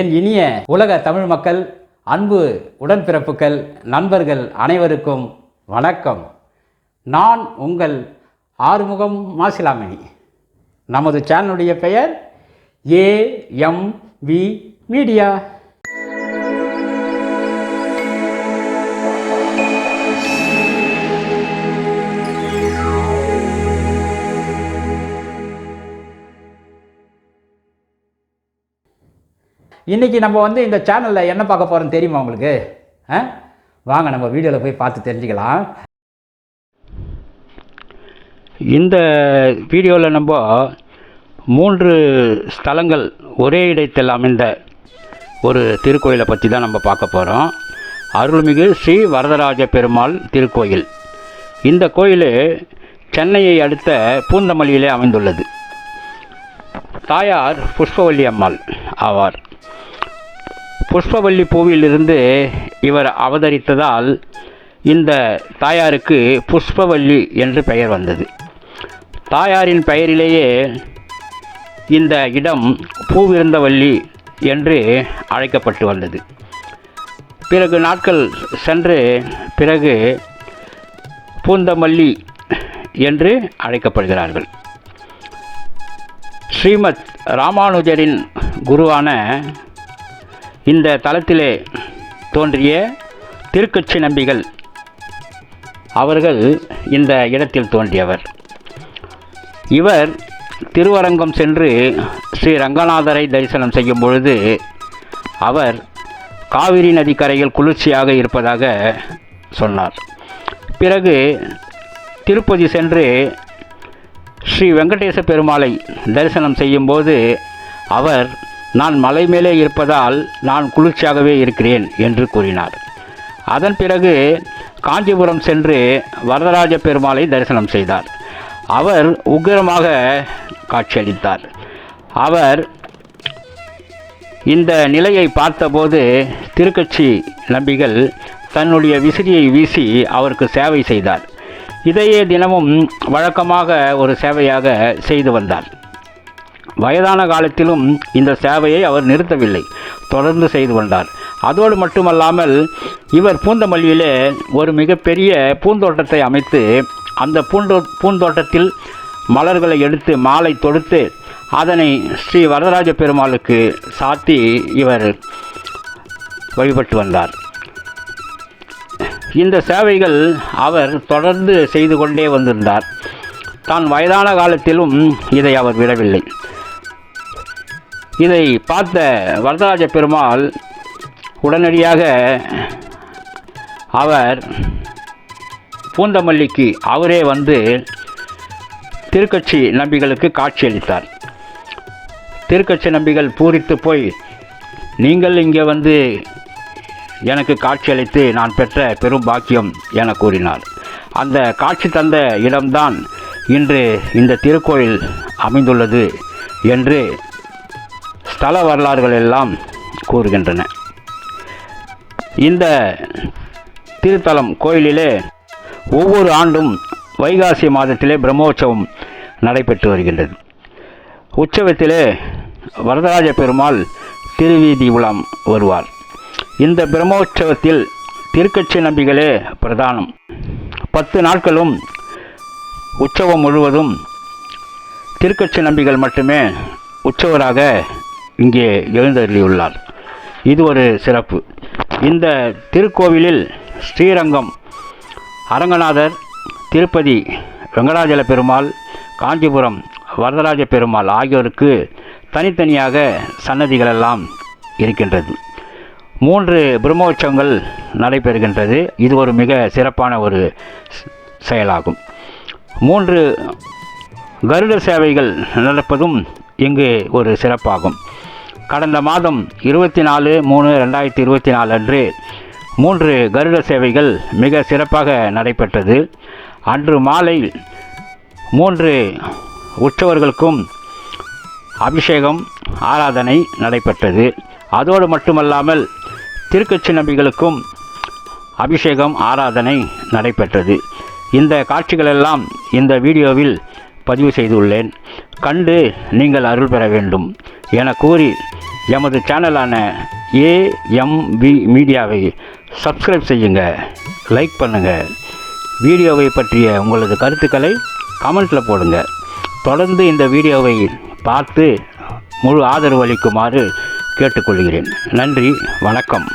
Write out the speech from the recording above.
என் இனிய உலக தமிழ் மக்கள் அன்பு உடன்பிறப்புகள் நண்பர்கள் அனைவருக்கும் வணக்கம். நான் உங்கள் ஆறுமுகம் மாசிலாமணி நமது சேனலுடைய பெயர் ஏஎம் வி மீடியா. இன்றைக்கி நம்ம வந்து இந்த சேனலில் என்ன பார்க்க போகிறோம் தெரியுமா உங்களுக்கு? ஆ? வாங்க நம்ம வீடியோவில் போய் பார்த்து தெரிஞ்சுக்கலாம். இந்த வீடியோவில் நம்ம மூன்று ஸ்தலங்கள் ஒரே இடத்தில் அமைந்த ஒரு திருக்கோயிலை பற்றி தான் நம்ம பார்க்க போகிறோம் அருள்மிகு ஸ்ரீ வரதராஜ பெருமாள் திருக்கோயில். இந்த கோயில் சென்னையை அடுத்த பூந்தமல்லியிலே அமைந்துள்ளது. தாயார் புஷ்பவல்லி அம்மாள் ஆவார். புஷ்பவல்லி பூவிலிருந்து இவர் அவதரித்ததால் இந்த தாயாருக்கு புஷ்பவல்லி என்று பெயர் வந்தது. தாயாரின் பெயரிலேயே இந்த இடம் பூவிருந்தவல்லி என்று அழைக்கப்பட்டு வந்தது. பிறகு நாட்கள் சென்று பிறகு பூந்தமல்லி என்று அழைக்கப்படுகிறார்கள். ஸ்ரீமத் ராமானுஜரின் குருவான இந்த தளத்திலே தோன்றிய திருக்கட்சி நம்பிகள் அவர்கள் இந்த இடத்தில் தோன்றியவர். இவர் திருவரங்கம் சென்று ஸ்ரீ ரங்கநாதரை தரிசனம் செய்யும் பொழுது அவர் காவிரி நதிக்கரையில் குளிர்ச்சியாக இருப்பதாக சொன்னார். பிறகு திருப்பதி சென்று ஸ்ரீ வெங்கடேச பெருமாளை தரிசனம் செய்யும்போது அவர் நான் மலை மேலே இருப்பதால் நான் குளிர்ச்சியாகவே இருக்கிறேன் என்று கூறினார். அதன் பிறகு காஞ்சிபுரம் சென்று வரதராஜ பெருமாளை தரிசனம் செய்தார். அவர் உக்கிரமாக காட்சியளித்தார். அவர் இந்த நிலையை பார்த்தபோது திருக்கட்சி நம்பிகள் தன்னுடைய விசிறியை வீசி அவருக்கு சேவை செய்தார். இதையே தினமும் வழக்கமாக ஒரு சேவையாக செய்து வந்தார். வயதான காலத்திலும் இந்த சேவையை அவர் நிறுத்தவில்லை. தொடர்ந்து செய்து வந்தார் அதோடு மட்டுமல்லாமல் இவர் பூந்தமல்லியிலே ஒரு மிகப்பெரிய பூந்தோட்டத்தை அமைத்து அந்த பூந்தோ பூந்தோட்டத்தில் மலர்களை எடுத்து மாலை தொடுத்து அதனை ஸ்ரீ வரதராஜ பெருமாளுக்கு சாத்தி இவர் வழிபட்டு வந்தார். இந்த சேவைகள் அவர் தொடர்ந்து செய்து கொண்டே வந்திருந்தார். தான் வயதான காலத்திலும் இதை அவர் விடவில்லை. இதை பார்த்த வரதராஜ பெருமாள் உடனடியாக அவர் பூந்தமல்லிக்கு அவரே வந்து திருக்கட்சி நம்பிகளுக்கு காட்சியளித்தார் திருக்கட்சி நம்பிகள் பூரித்து போய் நீங்கள் இங்கே வந்து எனக்கு காட்சியளித்து நான் பெற்ற பெரும் பாக்கியம் என கூறினார். அந்த காட்சி தந்த இடம்தான் இன்று இந்த திருக்கோயில் அமைந்துள்ளது என்று தல வரலாறுகள் எல்லாம் கூறுகின்றன. இந்த திருத்தலம் கோயிலிலே ஒவ்வொரு ஆண்டும் வைகாசி மாதத்திலே பிரம்மோற்சவம் நடைபெற்று வருகின்றது. உற்சவத்திலே வரதராஜ பெருமாள் திருவீதி உலாம் வருவார். இந்த பிரம்மோற்சவத்தில் திருக்கட்சி நம்பிகளே பிரதானம். பத்து நாட்களும் உற்சவம் முழுவதும் திருக்கட்சி நம்பிகள் மட்டுமே உற்சவராக இங்கே எழுந்தருளியுள்ளார். இது ஒரு சிறப்பு. இந்த திருக்கோவிலில் ஸ்ரீரங்கம் அரங்கநாதர் திருப்பதி வெங்கடாஜல பெருமாள் காஞ்சிபுரம் வரதராஜ பெருமாள் ஆகியோருக்கு தனித்தனியாக சன்னதிகளெல்லாம் இருக்கின்றது. மூன்று பிரம்மோற்சவங்கள் நடைபெறுகின்றது. இது ஒரு மிக சிறப்பான ஒரு செயலாகும். மூன்று கருட சேவைகள் நடப்பதும் இங்கு ஒரு சிறப்பாகும். கடந்த மாதம் இருபத்தி நாலு மூணு ரெண்டாயிரத்தி இருபத்தி நாலு அன்று மூன்று கருட சேவைகள் மிக சிறப்பாக நடைபெற்றது. அன்று மாலை மூன்று உற்சவர்களுக்கும் அபிஷேகம் ஆராதனை நடைபெற்றது. அதோடு மட்டுமல்லாமல் திருக்கட்சி நம்பிகளுக்கும் அபிஷேகம் ஆராதனை நடைபெற்றது. இந்த காட்சிகளெல்லாம் இந்த வீடியோவில் பதிவு செய்துள்ளேன். கண்டு நீங்கள் அருள் பெற வேண்டும் என கூறி எமது சேனலான ஏஎம்வி மீடியாவை சப்ஸ்கிரைப் செய்யுங்க லைக் பண்ணுங்கள் வீடியோவை பற்றிய உங்களது கருத்துக்களை கமெண்ட்டில் போடுங்க. தொடர்ந்து இந்த வீடியோவை பார்த்து முழு ஆதரவு அளிக்குமாறு கேட்டுக்கொள்கிறேன். நன்றி வணக்கம்.